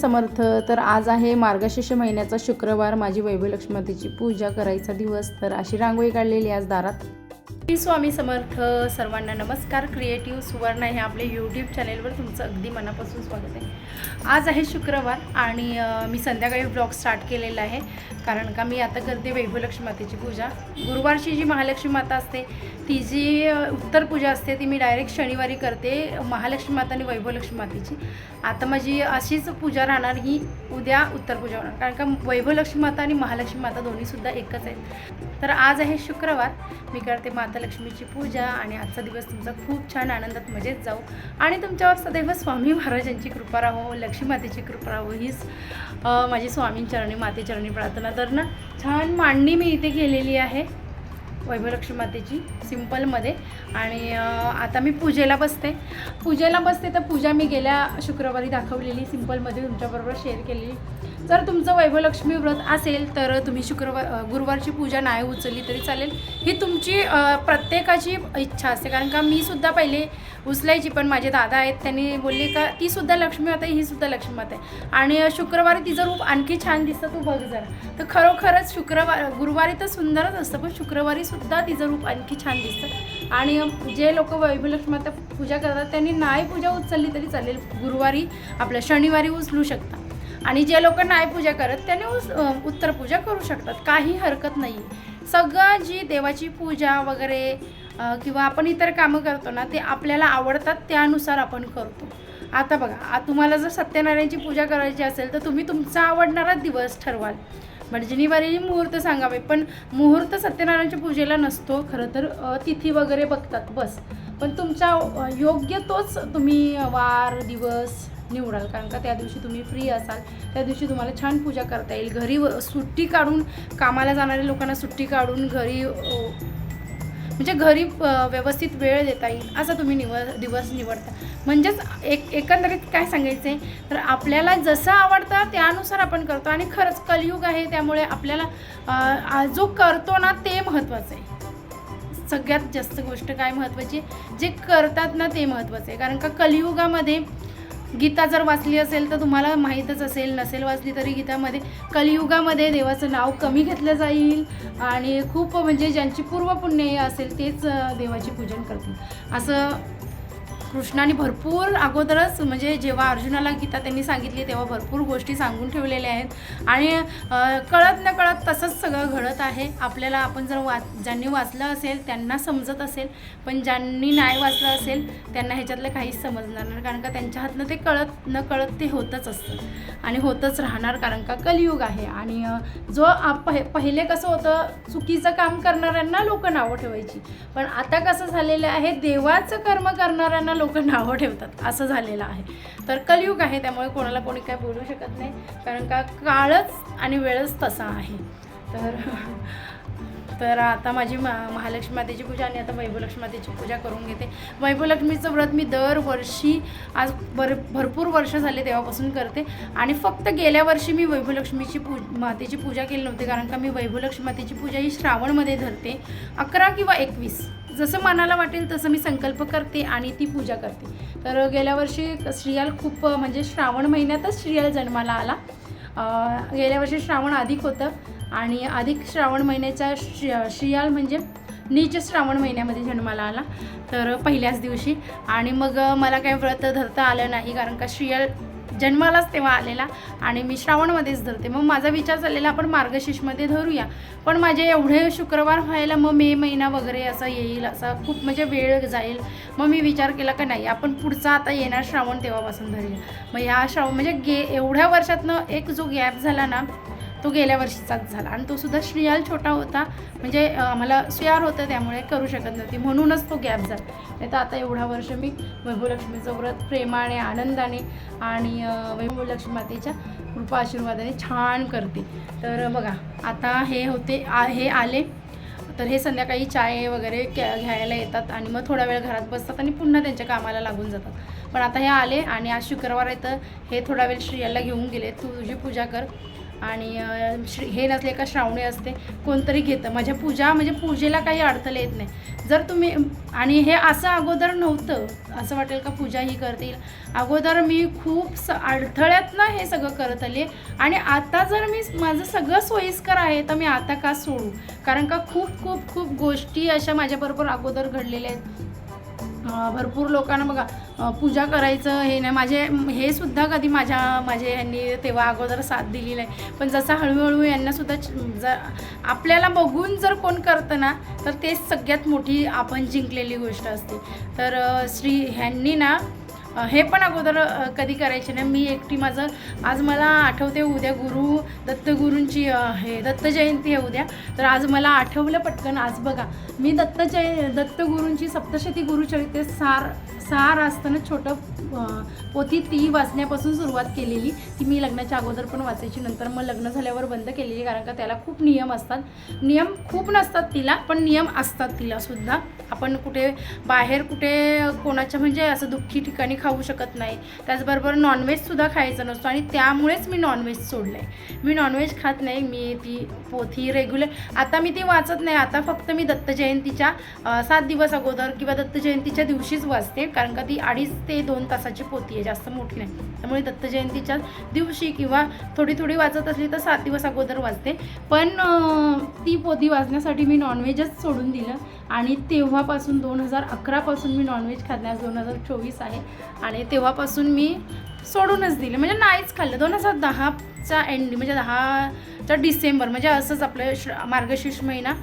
समर्थ. तर आज आहे मार्गशीर्ष महिन्याचा शुक्रवार. माझी वैभवलक्ष्मीची पूजा करायचा दिवस. तर अशी रांगोळी काढलेली आज दारात. स्वामी समर्थ सर्वांना नमस्कार. क्रिएटिव्ह सुवर्ण हे आपले यूट्यूब चॅनेलवर तुमचं अगदी मनापासून स्वागत आहे. आज आहे शुक्रवार आणि मी संध्याकाळी ब्लॉग स्टार्ट केलेला आहे. कारण का मी आता करते वैभवलक्ष्मी मातेची पूजा. गुरुवारची जी महालक्ष्मी माता असते ती जी उत्तर पूजा असते ती मी डायरेक्ट शनिवारी करते महालक्ष्मी माता आणि वैभवलक्ष्मी मातेची. आता माझी अशीच पूजा राहणार ही उद्या उत्तर पूजा होणार. कारण का वैभवलक्ष्मी माता आणि महालक्ष्मी माता दोन्हीसुद्धा एकच आहेत. तर आज आहे शुक्रवार. मी करते माता लक्ष्मीची पूजा आणि आजचा दिवस तुमचा खूप छान आनंदात मजेत जाऊ. आणि तुमच्यावर सदैव स्वामी महाराजांची कृपा राहो लक्ष्मी मातेची कृपा राहो हीच माझी स्वामींचरणी मातेचरणी प्रार्थना तर ना छान मांडणी मी इथे केलेली आहे वैभवलक्ष्मी मातेची सिम्पलमध्ये. आणि आता मी पूजेला बसते. पूजेला बसते तर पूजा मी गेल्या शुक्रवारी दाखवलेली सिम्पलमध्ये तुमच्याबरोबर शेअर केलेली. जर तुमचं वैभवलक्ष्मी व्रत असेल तर तुम्ही शुक्रवार गुरुवारची पूजा नाही उचलली तरी चालेल. ही तुमची प्रत्येकाची इच्छा असते. कारण का मी सुद्धा पहिले उचलायची पण माझे दादा आहेत त्यांनी बोलले का ती सुद्धा लक्ष्मी माता आहे ही सुद्धा लक्ष्मी माता आहे. आणि शुक्रवारी तिचं रूप आणखी छान दिसतं तू बघ जरा. तर खरोखरच शुक्रवार गुरुवारी तर सुंदरच असतं पण शुक्रवारी सुद्धा तिचं रूप आणखी छान दिसतं. आणि जे लोक वैभवलक्ष्मी माता पूजा करतात त्यांनी नाही पूजा उचलली तरी चालेल. गुरुवारी आपल्या शनिवारी उचलू शकता आणि जे लोक नाही पूजा करत त्याने उस उत्तर पूजा करू शकतात. काही हरकत नाही सगळं जी देवाची पूजा वगैरे किंवा आपण इतर कामं करतो ना ते आपल्याला आवडतात त्यानुसार आपण करतो. आता बघा तुम्हाला जर सत्यनारायणची पूजा करायची असेल तर तुम्ही तुमचा आवडणारा दिवस ठरवाल. म्हणजे भटजनीवारी मुहूर्त सांगावे पण मुहूर्त सत्यनारायणच्या पूजेला नसतो खरं तर तिथी वगैरे बघतात बस. पण तुमचा योग्य तोच तुम्ही वार दिवस निवडाल कारण का त्या दिवशी तुम्ही फ्री असाल. त्या दिवशी तुम्हाला छान पूजा करता येईल. घरी व- सुट्टी काढून कामाला जाणाऱ्या लोकांना सुट्टी काढून घरी म्हणजे घरी व्यवस्थित वेळ देता येईल. असा तुम्ही निव दिवस निवडता. म्हणजेच एक एकंदरीत काय सांगायचं आहे तर आपल्याला जसं आवडतं त्यानुसार आपण करतो. आणि खरंच कलयुग आहे त्यामुळे आपल्याला जो करतो ना ते महत्त्वाचं आहे. सगळ्यात जास्त गोष्ट काय महत्त्वाची आहे? जे करतात ना ते महत्त्वाचं आहे. कारण का कलियुगामध्ये गीता जर वाचली असेल तर तुम्हाला माहीतच असेल नसेल वाचली तरी गीतामध्ये कलियुगामध्ये देवाचं नाव कमी घेतलं जाईल आणि खूप म्हणजे ज्यांची पूर्वपुण्य असेल तेच देवाची पूजन करतील. असं कृष्णाने भरपूर अगोदरच म्हणजे जेव्हा अर्जुनाला गीता त्यांनी सांगितली तेव्हा भरपूर गोष्टी सांगून ठेवलेल्या आहेत. आणि कळत न कळत तसंच सगळं घडत आहे. आपल्याला आपण जर वाच ज्यांनी वाचलं असेल त्यांना समजत असेल पण ज्यांनी नाही वाचलं असेल त्यांना ह्याच्यातलं काहीच समजणार नाही. कारण का त्यांच्या हातनं ते कळत न कळत ते होतच असतं. आणि होतच राहणार कारण का कलियुग आहे. आणि जो आप पहि- पहिले कसं होतं चुकीचं काम करणाऱ्यांना लोक नावं ठेवायची. पण आता कसं झालेलं आहे देवाचं कर्म करणाऱ्यांना लोक नावं ठेवतात. असं झालेलं आहे. तर कलयुग आहे त्यामुळे कोणाला कोणी काय बोलू शकत नाही. कारण का काळच आणि वेळच तसा आहे. तर तर आता माझी मा महालक्ष्मी मातेची पूजा आणि आता वैभवलक्ष्मी मातेची पूजा करून घेते. वैभवलक्ष्मीचं व्रत मी दरवर्षी आज भर भरपूर वर्ष झाले तेव्हापासून करते. आणि फक्त गेल्या वर्षी मी वैभवलक्ष्मीची पू मातेची पूजा केली नव्हती. कारण का मी वैभवलक्ष्मी मातेची पूजा ही श्रावणमध्ये धरते. अकरा किंवा एकवीस. जसं मनाला वाटेल तसं मी संकल्प करते आणि ती पूजा करते. तर गेल्या वर्षी श्रियाल खूप म्हणजे श्रावण महिन्यातच श्रियाल जन्माला आला. गेल्या वर्षी श्रावण अधिक होतं आणि अधिक श्रावण महिन्याच्या श्री श्रियाल म्हणजे नीच श्रावण महिन्यामध्ये जन्माला आला. तर पहिल्याच दिवशी. आणि मग मला काही व्रत धरता आलं नाही कारण का श्रियाल जन्मालाच तेव्हा आलेला आणि मी श्रावणमध्येच धरते. मग माझा विचार चाललेला आपण मार्गशीर्षमध्ये धरूया. पण माझे एवढे शुक्रवार व्हायला मग मे महिना वगैरे असा येईल असा खूप म्हणजे वेळ जाईल. मग मी विचार केला का नाही आपण पुढचा आता येणार श्रावण तेव्हापासून धरूया. मग ह्या श्रावण म्हणजे गे एवढ्या वर्षातनं एक जो गॅप झाला ना तो गेल्या वर्षीचाच झाला. आणि तो सुद्धा श्रियाल छोटा होता. म्हणजे आम्हाला सुयार होतं त्यामुळे करू शकत नव्हती. म्हणूनच तो गॅप झाला. नाही तर आता एवढा वर्ष मी वैभवलक्ष्मीचं व्रत प्रेमाने आनंदाने आणि वैभवलक्ष्मी मातेच्या कृपा आशीर्वादाने छान करते. तर बघा आता हे होते आ हे आले. तर हे संध्याकाळी चाय वगैरे घ्यायला येतात आणि मग थोडा वेळ घरात बसतात आणि पुन्हा त्यांच्या कामाला लागून जातात. पण आता हे आले आणि आज शुक्रवार आहे तर हे थोडा वेळ श्रियाला घेऊन गेले. तू तुझी पूजा कर. आणि श्री हे नसले का श्रावणी असते कोणतरी घेतं. माझ्या पूजा म्हणजे पूजेला काही अडथळे येत नाही. जर तुम्ही आणि हे असं अगोदर नव्हतं. असं वाटेल का पूजा ही करता येईल अगोदर मी खूप स अडथळ्यातनं हे सगळं करत आले. आणि आता जर मी माझं सगळं सोयीस्कर आहे तर मी आता का सोडू? कारण का खूप खूप खूप गोष्टी अशा माझ्याबरोबर अगोदर घडलेल्या आहेत. भरपूर लोकांना बघा पूजा करायचं हे नाही. माझे हे सुद्धा कधी माझ्या माझे यांनी तेव्हा अगोदर साथ दिली नाही. पण जसं हळूहळू यांनासुद्धा जर आपल्याला बघून जर कोण करतं ना तर तेच सगळ्यात मोठी आपण जिंकलेली गोष्ट असते. तर श्री ह्यांनी ना हे पण अगोदर कधी करायचे नाही. मी एकटी माझं आज मला आठवते उद्या गुरु दत्तगुरूंची हे दत्त जयंती आहे उद्या. तर आज मला आठवलं पटकन आज बघा. मी दत्त जय दत्तगुरूंची सप्तशती गुरुचरित्र सार सार असताना छोटं पोथी ती वाचण्यापासून सुरुवात केलेली. ती मी लग्नाच्या अगोदर पण वाचायची. नंतर मग लग्न झाल्यावर बंद केलेली कारण का त्याला खूप नियम असतात. नियम खूप नसतात तिला पण नियम असतात तिला सुद्धा. आपण कुठे बाहेर कुठे कोणाच्या म्हणजे असं दुःखी ठिकाणी खाऊ शकत नाही. त्याचबरोबर नॉनव्हेजसुद्धा खायचं नसतो आणि त्यामुळेच मी नॉनव्हेज सोडलं आहे मी नॉनव्हेज खात नाही. मी ती पोथी रेग्युलर आता मी ती वाचत नाही. आता फक्त मी दत्त जयंतीच्या सात दिवस अगोदर किंवा दत्त जयंतीच्या दिवशीच वाचते. कारण का ती अडीच ते दोन तासाची पोती आहे जास्त मोठी नाही. त्यामुळे दत्त जयंतीच्या दिवशी किंवा थोडी थोडी वाचत असली तर सात दिवस अगोदर वाचते पण ती पोती वाचण्यासाठी मी नॉनव्हेजच सोडून दिलं आणि तेव्हापासून दोन हजार अकरापासून मी नॉनव्हेज खाण्यास दोन हजार चोवीस आहे आणि तेव्हापासून मी सोडूनच दिले. म्हणजे नाहीच खाल्लं. दोन हजार दहाचा एंड म्हणजे दहाचा डिसेंबर म्हणजे असंच आपलं श मार्गशीर्ष महिना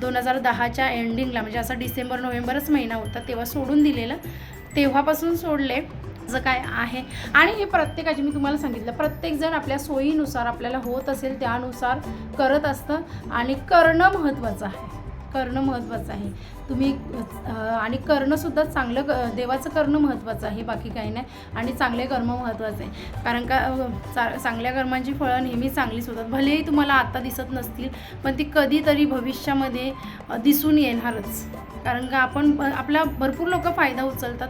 दोन हजार दहाच्या एंडिंगला म्हणजे असा डिसेंबर नोव्हेंबरच महिना होता तेव्हा सोडून दिलेलं. तेव्हापासून सोडले जर काय आहे. आणि हे प्रत्येकाचे मी तुम्हाला सांगितलं प्रत्येकजण आपल्या सोयीनुसार आपल्याला होत असेल त्यानुसार करत असतं आणि करणं महत्त्वाचं आहे. करणं महत्त्वाचं आहे. तुम्ही आणि करणंसुद्धा चांगलं क देवाचं करणं महत्त्वाचं आहे बाकी काही नाही. आणि चांगले कर्म महत्त्वाचे आहे. कारण का चा चांगल्या कर्मांची फळं नेहमी चांगलीच होतात भलेही तुम्हाला आता दिसत नसतील पण ती कधीतरी भविष्यामध्ये दिसून येणारच. कारण का आपण आपला भरपूर लोक फायदा उचलतात.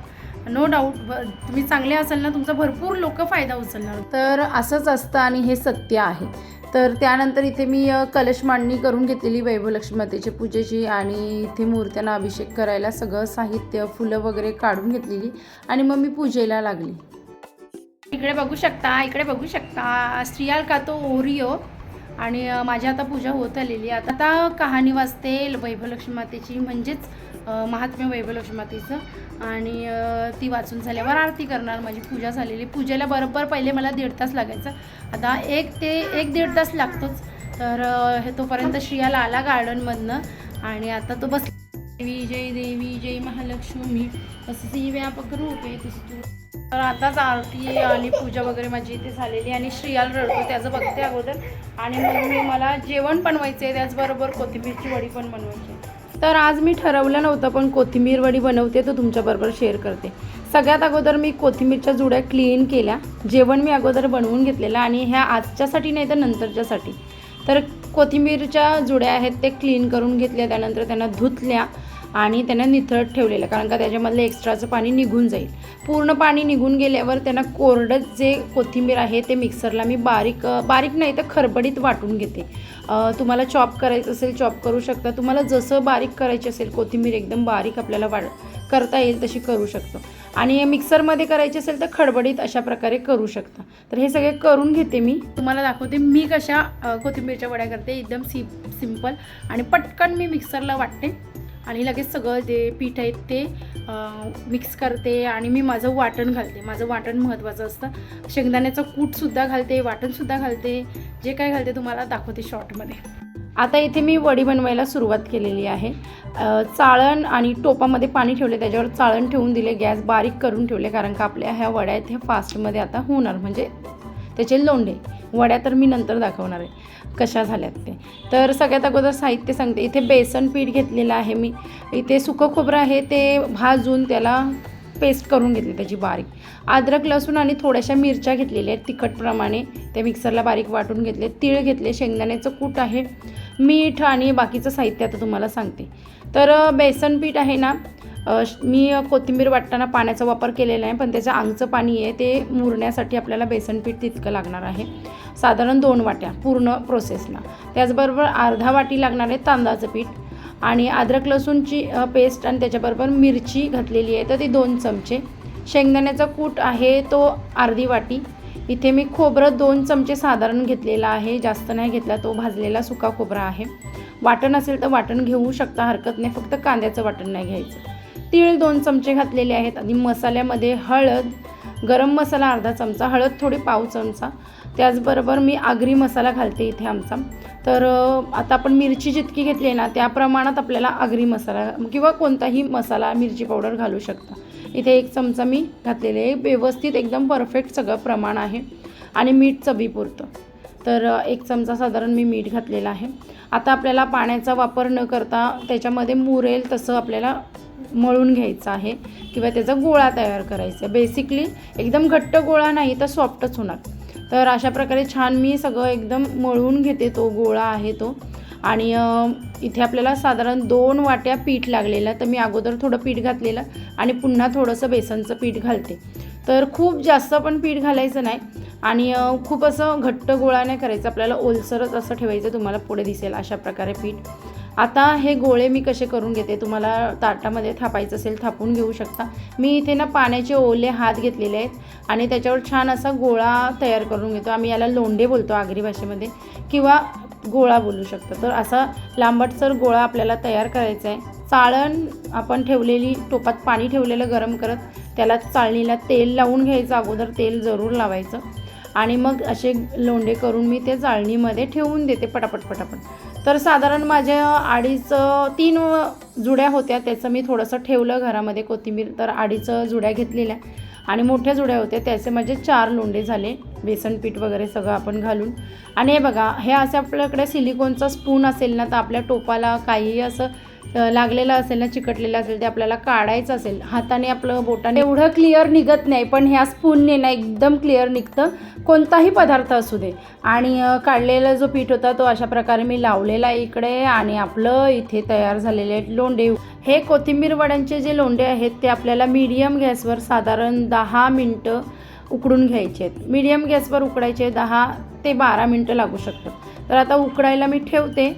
नो डाऊट तुम्ही चांगले असाल ना तुमचा भरपूर लोक फायदा उचलणार. तर असंच असतं आणि हे सत्य आहे. तर त्यानंतर इथे मी कलश मांडणी करून घेतलेली वैभवलक्ष्मी मातेच्या पूजेची आणि इथे मूर्त्यांना अभिषेक करायला सगळं साहित्य फुलं वगैरे काढून घेतलेली आणि मग मी पूजेला लागली. इकडे बघू शकता इकडे बघू शकता स्त्रियाल का तो ओरिओ? आणि माझी आता पूजा होत आलेली आहे. आता आता कहाणी वाचते वैभवलक्ष्मी मातेची म्हणजेच महात्म्य वैभवलक्ष्मी मातेचं आणि ती वाचून झाल्यावर आरती करणार. माझी पूजा झालेली. पूजेला बरोबर पहिले मला दीड तास लागायचं. आता एक ते एक दीड तास लागतोच. तर हे तोपर्यंत श्रियाला आला गार्डनमधनं. आणि आता तो बस देवी जय देवी जय महालक्ष्मी. तसंच व्यापक रूप आहे. तुझं तू तर आताच आरती आणि पूजा वगैरे माझी इथे झालेली आणि श्रियाल रडतो. त्याचं बघते अगोदर. आणि मग मी मला जेवण बनवायचं आहे त्याचबरोबर कोथिंबीरची वडी पण बनवायची आहे. तर आज मी ठरवलं नव्हतं पण कोथिंबीर वडी बनवते तर तुमच्याबरोबर शेअर करते. सगळ्यात अगोदर मी कोथिंबीरच्या जुड्या क्लीन केल्या. जेवण मी अगोदर बनवून घेतलेलं आणि ह्या आजच्यासाठी नाही तर नंतरच्यासाठी. तर कोथिंबीरच्या जुड्या आहेत ते क्लीन करून घेतल्या त्यानंतर त्यांना धुतल्या. आणि त्यांना निथळत ठेवलेलं कारण का त्याच्यामधलं एक्स्ट्राचं पाणी निघून जाईल. पूर्ण पाणी निघून गेल्यावर त्यांना कोरडं जे कोथिंबीर आहे ते मिक्सरला मी बारीक बारीक नाही तर खरबडीत वाटून घेते. तुम्हाला चॉप करायचं असेल चॉप करू शकता. तुम्हाला जसं बारीक करायची असेल कोथिंबीर एकदम बारीक आपल्याला वाढ करता येईल तशी करू शकतो. आणि मिक्सरमध्ये करायची असेल तर खडबडीत अशा प्रकारे करू शकता. तर हे सगळे करून घेते मी. तुम्हाला दाखवते मी कशा कोथिंबीरच्या वड्या करते. एकदम सी सिंपल आणि पटकन मी मिक्सरला वाटते. आणि लगेच सगळं जे पीठ आहेत ते मिक्स करते आणि मी माझं वाटण घालते. माझं वाटण महत्त्वाचं असतं. शेंगदाण्याचं कूटसुद्धा घालते वाटणसुद्धा घालते. जे काय घालते तुम्हाला दाखवते शॉर्टमध्ये आता इथे मी वडी बनवायला सुरुवात केलेली आहे. चाळण आणि टोपामध्ये पाणी ठेवले त्याच्यावर चाळण ठेवून दिले गॅस बारीक करून ठेवले कारण का आपल्या ह्या वड्या आहेत ह्या फास्टमध्ये आता होणार. म्हणजे त्याचे लोंढे. वड्या तर मी नंतर दाखवणार आहे कशा झाल्यात ते. तर सगळ्यात अगोदर साहित्य सांगते. इथे बेसन पीठ घेतलेलं आहे मी. इथे सुकं खोबरं आहे ते भाजून त्याला पेस्ट करून घेतली त्याची बारीक. अद्रक लसूण आणि थोड्याशा मिरच्या घेतलेल्या आहेत तिखटप्रमाणे. ते मिक्सरला बारीक वाटून घेतले. तीळ घेतले. शेंगदाण्याचं कूट आहे. मीठ आणि बाकीचं साहित्य आता तुम्हाला सांगते. तर बेसन पीठ आहे ना मी कोथिंबीर वाटताना पाण्याचा वापर केलेला आहे पण त्याचं आंगचं पाणी आहे ते मुरण्यासाठी आपल्याला बेसनपीठ तितकं लागणार आहे. साधारण दोन वाट्या पूर्ण प्रोसेसला. त्याचबरोबर अर्धा वाटी लागणार आहे तांदळाचं पीठ आणि अद्रक लसूणची पेस्ट आणि त्याच्याबरोबर मिरची घातलेली आहे तर ती दोन चमचे. शेंगदाण्याचा कूट आहे तो अर्धी वाटी. इथे मी खोबरं दोन चमचे साधारण घेतलेला आहे जास्त नाही घेतला तो भाजलेला सुका खोबरा आहे. वाटण असेल तर वाटण घेऊ शकता हरकत नाही फक्त कांद्याचं वाटण नाही घ्यायचं. तीळ दोन चमचे घातलेले आहेत आणि मसाल्यामध्ये हळद गरम मसाला अर्धा चमचा हळद थोडी पाव चमचा. त्याचबरोबर मी आगरी मसाला घालते इथे आमचा. तर आता आपण मिरची जितकी घेतली आहे ना त्या प्रमाणात आपल्याला आगरी मसाला किंवा कोणताही मसाला मिरची पावडर घालू शकता. इथे एक चमचा मी घातलेले आहे. व्यवस्थित एकदम परफेक्ट सगळं प्रमाण आहे आणि मीठ चवीपुरतं. तर एक चमचा साधारण मी मीठ घातलेला आहे. आता आपल्याला पाण्याचा वापर न करता त्याच्यामध्ये मुरेल तसं आपल्याला मळून घ्यायचं आहे किंवा त्याचा गोळा तयार करायचा बेसिकली एकदम घट्ट गोळा नाही तर सॉफ्टच होणार. तर अशा प्रकारे छान मी सगळं एकदम मळून घेते तो गोळा आहे तो. आणि इथे आपल्याला साधारण दोन वाट्या पीठ लागलेलं तर मी अगोदर थोडं पीठ घातलेलं आणि पुन्हा थोडंसं बेसनचं पीठ घालते. तर खूप जास्त पण पीठ घालायचं नाही. आणि खूप असं घट्ट गोळा नाही करायचं. आपल्याला ओलसरच असं ठेवायचं तुम्हाला पुढे दिसेल अशा प्रकारे पीठ. आता हे गोळे मी कसे करून घेते? तुम्हाला ताटामध्ये थापायचं असेल थापून घेऊ शकता. मी इथे ना पाण्याचे ओले हात घेतलेले आहेत आणि त्याच्यावर छान असा गोळा तयार करून घेतो. आम्ही याला लोंढे बोलतो आगरी भाषेमध्ये किंवा गोळा बोलू शकतो. तर असा लांबटसर गोळा आपल्याला तयार करायचा आहे. चाळण आपण ठेवलेली टोपात पाणी ठेवलेलं गरम करत त्याला चाळणीला तेल लावून घ्यायचं. अगोदर तेल जरूर लावायचं. आणि मग असे लोंढे करून मी ते चाळणीमध्ये ठेवून देते पटापट पटापट. तर साधारण माझ्या अडीच तीन जुड्या होत्या. त्याचं मी थोडंसं ठेवलं घरामध्ये कोथिंबीर तर अडीच जुड्या घेतलेल्या आणि मोठ्या जुड्या होत्या. त्याचे माझे चार लोंडे झाले बेसन पीठ वगैरे सगळं आपण घालून. आणि हे बघा हे असं आपल्याकडे सिलिकॉनचा स्पून असेल ना तर आपल्या टोपाला काहीही असं लागलेलं असेल ना चिकटलेलं असेल ते आपल्याला काढायचं असेल हाताने आपलं बोटाने एवढं क्लिअर निघत नाही पण ह्या स्पूनने ना एकदम क्लिअर निघतं. कोणताही पदार्थ असू दे. आणि काढलेला जो पीठ होता तो अशा प्रकारे मी लावलेला आहे इकडे. आणि आपलं इथे तयार झालेले लोंढे हे कोथिंबीर वड्यांचे जे लोंढे आहेत ते आपल्याला मीडियम गॅसवर साधारण दहा मिनटं उकडून घ्यायचे आहेत. मीडियम गॅसवर उकडायचे दहा ते बारा मिनटं लागू शकतात. तर आता उकडायला मी ठेवते.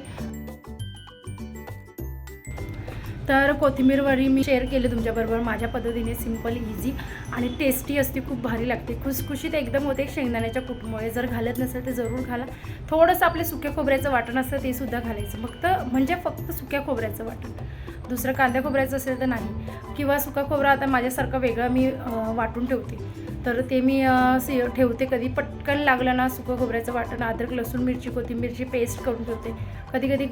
तर कोथिंबीरवरी मी शेअर केली तुमच्याबरोबर. माझ्या पद्धतीने सिंपल इझी आणि टेस्टी असते खूप भारी लागते. खुसखुशीत एकदम होते. शेंगदाण्याच्या कुटमुळे जर घालत नसेल तर जरूर घाला. थोडंसं आपले सुक्या खोबऱ्याचं वाटण असतं ते सुद्धा घालायचं. फक्त म्हणजे फक्त सुक्या खोबऱ्याचं वाटण. दुसरं कांदा खोबऱ्याचं असेल तर नाही. किंवा सुका खोबरा आता माझ्यासारखं वेगळं मी वाटून ठेवते. तर ते मी से ठेवते कधी. पटकन लागलं ना सुकं खोबऱ्याचं वाटण अद्रक लसूण मिरची कोथिंबीरची पेस्ट करून ठेवते. कधी कधी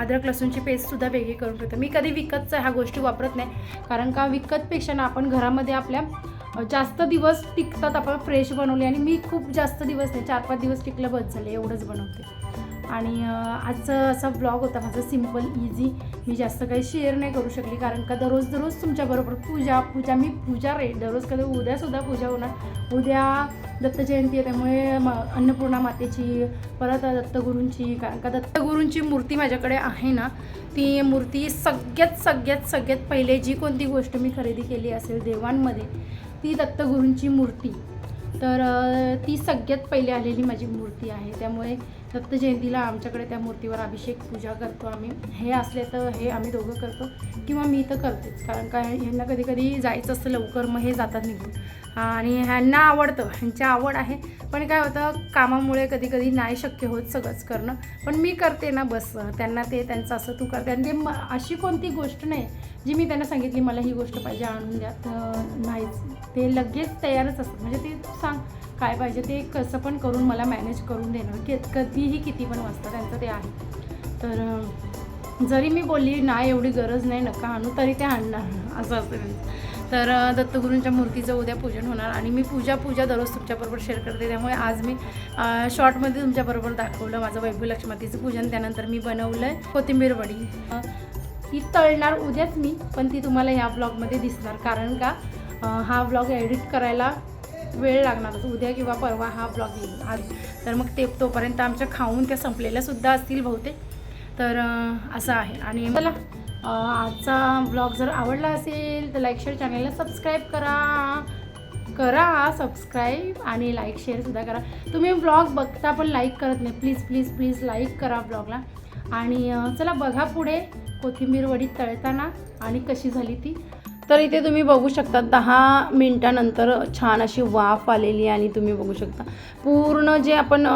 अद्रक लसूणची पेस्टसुद्धा वेगळी करून ठेवते. मी कधी विकतचं ह्या गोष्टी वापरत नाही. कारण का विकतपेक्षा ना आपण घरामध्ये आपल्या जास्त दिवस टिकतात आपण फ्रेश बनवले आणि मी खूप जास्त दिवस नाही चार पाच दिवस टिकलं बस झाले एवढंच बनवते. आणि आजचा आजचं असा ब्लॉग होता माझा सिंपल इझी मी जास्त काही शेअर नाही करू शकली कारण का दररोज दररोज तुमच्याबरोबर पूजा पूजा मी पूजा रे दररोज कधी उद्यासुद्धा पूजा होणार. उद्या दत्त जयंती आहे त्यामुळे म अन्नपूर्णा मातेची परत दत्तगुरूंची कारण का दत्तगुरूंची मूर्ती माझ्याकडे आहे ना ती मूर्ती सगळ्यात सगळ्यात सगळ्यात पहिले जी कोणती गोष्ट मी खरेदी केली असेल देवांमध्ये ती दत्तगुरूंची मूर्ती. तर ती सगळ्यात पहिले आलेली माझी मूर्ती आहे त्यामुळे दत्त जयंतीला आमच्याकडे त्या मूर्तीवर अभिषेक पूजा करतो आम्ही. हे असले तर हे आम्ही दोघं करतो किंवा मी तर करतेच. कारण काय ह्यांना कधी कधी जायचं असतं लवकर मग हे जातात निघून. आणि ह्यांना आवडतं ह्यांची आवड आहे. पण काय होतं कामामुळे कधी कधी नाही शक्य होत सगळंच करणं. पण मी करते ना बस त्यांना ते त्यांचं असं तू करते. आणि ते म अशी कोणती गोष्ट नाही जी मी त्यांना सांगितली मला ही गोष्ट पाहिजे आणून द्या. तर नाहीच. ते लगेच तयारच असतात. म्हणजे ते सांग काय पाहिजे ते कसं पण करून मला मॅनेज करून देणं. की कधीही किती पण वाजता त्यांचं ते आहे. तर जरी मी बोलली नाही एवढी गरज नाही नका आणू तरी ते आणणार. असं असतं त्यांचं. तर दत्तगुरूंच्या मूर्तीचं उद्या पूजन होणार आणि मी पूजा पूजा दररोज तुमच्याबरोबर शेअर करते. त्यामुळे आज मी शॉर्टमध्ये तुमच्याबरोबर दाखवलं माझं वैभव लक्ष्मतीचं पूजन. त्यानंतर मी बनवलं आहे कोथिंबीर वडी. ती तळणार उद्याच मी पण ती तुम्हाला ह्या ब्लॉगमध्ये दिसणार. कारण का हा ब्लॉग एडिट करायला वेळ लागणार उद्या किंवा परवा हा ब्लॉग येईल. आज. तर मग ते तोपर्यंत आमच्या खाऊन त्या संपलेल्या सुद्धा असतील बहुतेक. तर असं आहे. आणि मला आजचा ब्लॉग जर आवडला असेल तर लाईक शेअर चॅनलला सबस्क्राईब करा. करा सबस्क्राईब आणि लाईक शेअरसुद्धा करा. तुम्ही ब्लॉग बघता पण लाईक करत नाही. प्लीज प्लीज प्लीज लाईक करा ब्लॉगला आणि चला बघा पुढे. कोथिंबीर वडी तळताना आणि कशी झाली ती. तर इथे तुम्ही बघू शकता दहा मिनटानंतर छान अशी वाफ आलेली आहे आणि तुम्ही बघू शकता. पूर्ण जे आपण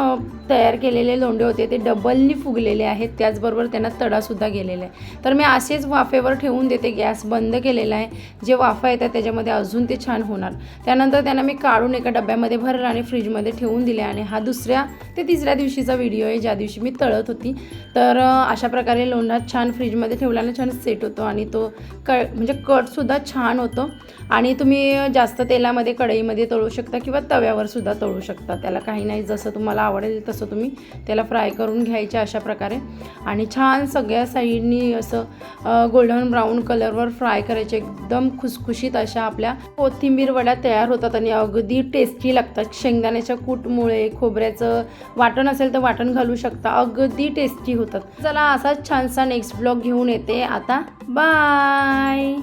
तयार केलेले लोंढे होते ते डबलनी फुगलेले आहेत. त्याचबरोबर त्यांना तडासुद्धा गेलेला आहे. तर मी असेच वाफेवर ठेवून देते. गॅस बंद केलेला आहे. जे वाफा येतात त्याच्यामध्ये अजून ते छान होणार. त्यानंतर त्यांना मी काढून एका डब्यामध्ये भरलं आणि फ्रीजमध्ये ठेवून दिले. आणि हा दुसऱ्या ते तिसऱ्या दिवशीचा व्हिडिओ आहे. ज्या दिवशी मी तळत होती. तर अशा प्रकारे लोंढा छान फ्रीजमध्ये ठेवल्यानं छान सेट होतो. आणि तो क म्हणजे कटसुद्धा छान होतं. आणि तुम्ही जास्त तेलामध्ये कढईमध्ये तळू शकता किंवा तव्यावर सुद्धा तळू शकता. त्याला काही नाही जसं तुम्हाला आवडेल तसं तुम्ही त्याला फ्राय करून घ्यायचे अशा प्रकारे. आणि छान सगळ्या साईडनी असं गोल्डन ब्राऊन कलरवर फ्राय करायचे. एकदम खुसखुशीत अशा आपल्या कोथिंबीर वड्या तयार होतात आणि अगदी टेस्टी लागतात. शेंगदाण्याच्या कूटमुळे खोबऱ्याचं वाटण असेल तर वाटण घालू शकता. अगदी टेस्टी होतात. चला असाच छानसा नेक्स्ट ब्लॉग घेऊन येते. आता बाय